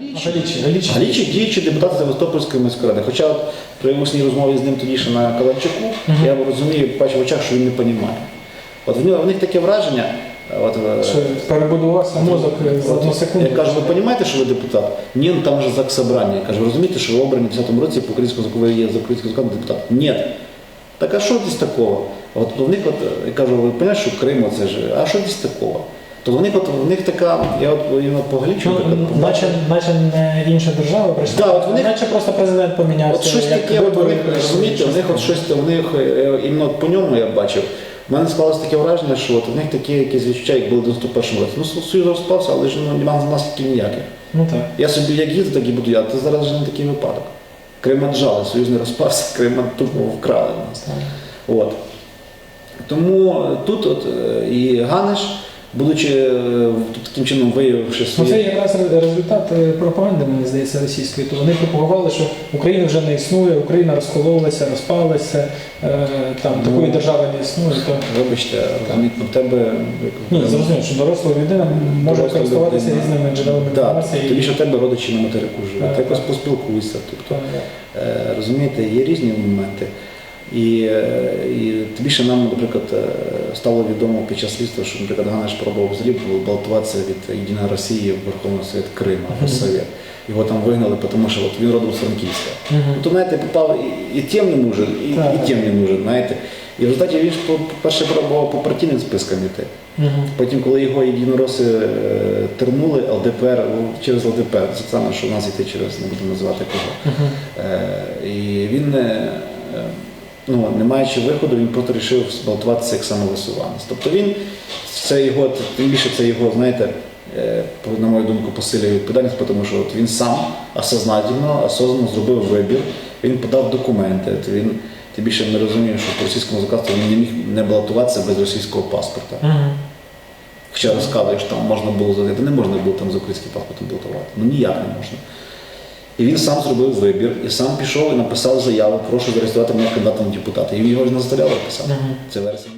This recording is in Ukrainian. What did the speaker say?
Галічі, Галічі. Галічик діючий депутат Севастопольської міської ради. Хоча от при усній розмові з ним тоді ще на Каланчаку, я розумію, бачу в очах, що він не розуміє. От в, нього, в них таке враження, от, е, Що перебудувався мозок за одну секунду. Я кажу, ви розумієте, що ви депутат? Ні, ну там же ЗАГС собрання. Я кажу, ви розумієте, що ви обрані в 10-му році по українському закону є за українським законом депутат? Ні. Так а що десь такого? От в них, от, я кажу, ви розумієте, що Крим це ж, а що десь такого? То в них, в них така, я от іменно по Ну, наче, наче не інша держава прийшла, Да, от вони- наче просто президент помінявся. От щось таке, от у них, розумієте, у них от щось у них е, іменно по ньому я бачив. У мене склалося таке враження, що от у них такі якісь відчуття, як було в 91 році. Ну, Союз розпався, але ж ну, немає наслідків ніяких. Ну так. Я собі як їду, так і буду я. Це зараз вже не такий випадок. Крим отжали, Союз не розпався, Крим тупо вкрали нас. От. Тому е, тут от, е, і Ганеш, будучи е, таким чином виявивши Ну, це якраз результат е, пропаганди, мені здається, російської. То вони пропагували, що Україна вже не існує, Україна розкололася, розпалася, е, там Ну, такої держави не існує. То Вибачте, ну, в тебе. ні, зрозуміло, що доросла людина може користуватися різними джерелами Так, інформації. тобі що в тебе родичі на материку живуть, якось поспілкуйся. Тобто, Так, Розумієте, є різні моменти. І, е, і тим більше нам, наприклад, е, стало відомо під час слідства, що, наприклад, Ганеш пробував взагалі балотуватися від Єдиної Росії в Верховний Совет Криму або Совет. Його там вигнали, тому що от він родом з Франківська. То, знаєте, попав і, і тим не нужен, і, і тим не нужен, знаєте. І в результаті він ж перше пробував по партійним спискам йти. Мгм. Потім, коли його єдинороси е, тернули, ЛДПР, через ЛДПР, це саме, що в нас йти через, не буду називати кого. Мгм. Е, І він, ну, не маючи виходу, він просто вирішив збалотуватися як самовисуванець. Тобто він, це його, тим більше це його, знаєте, е, на мою думку, посилює відповідальність, тому що от він сам осознательно, осознанно зробив вибір, він подав документи. От Він, тим більше ми розуміємо, що по російському законодавству він не міг не балотуватися без російського паспорта. Хоча розказує, що там можна було задати, не можна було там з українським паспортом балотувати. Ну ніяк не можна. І він сам зробив вибір, і сам пішов і написав заяву, прошу зареєструвати мене кандидатом депутата. І його ж не заставляли писати. Це версія.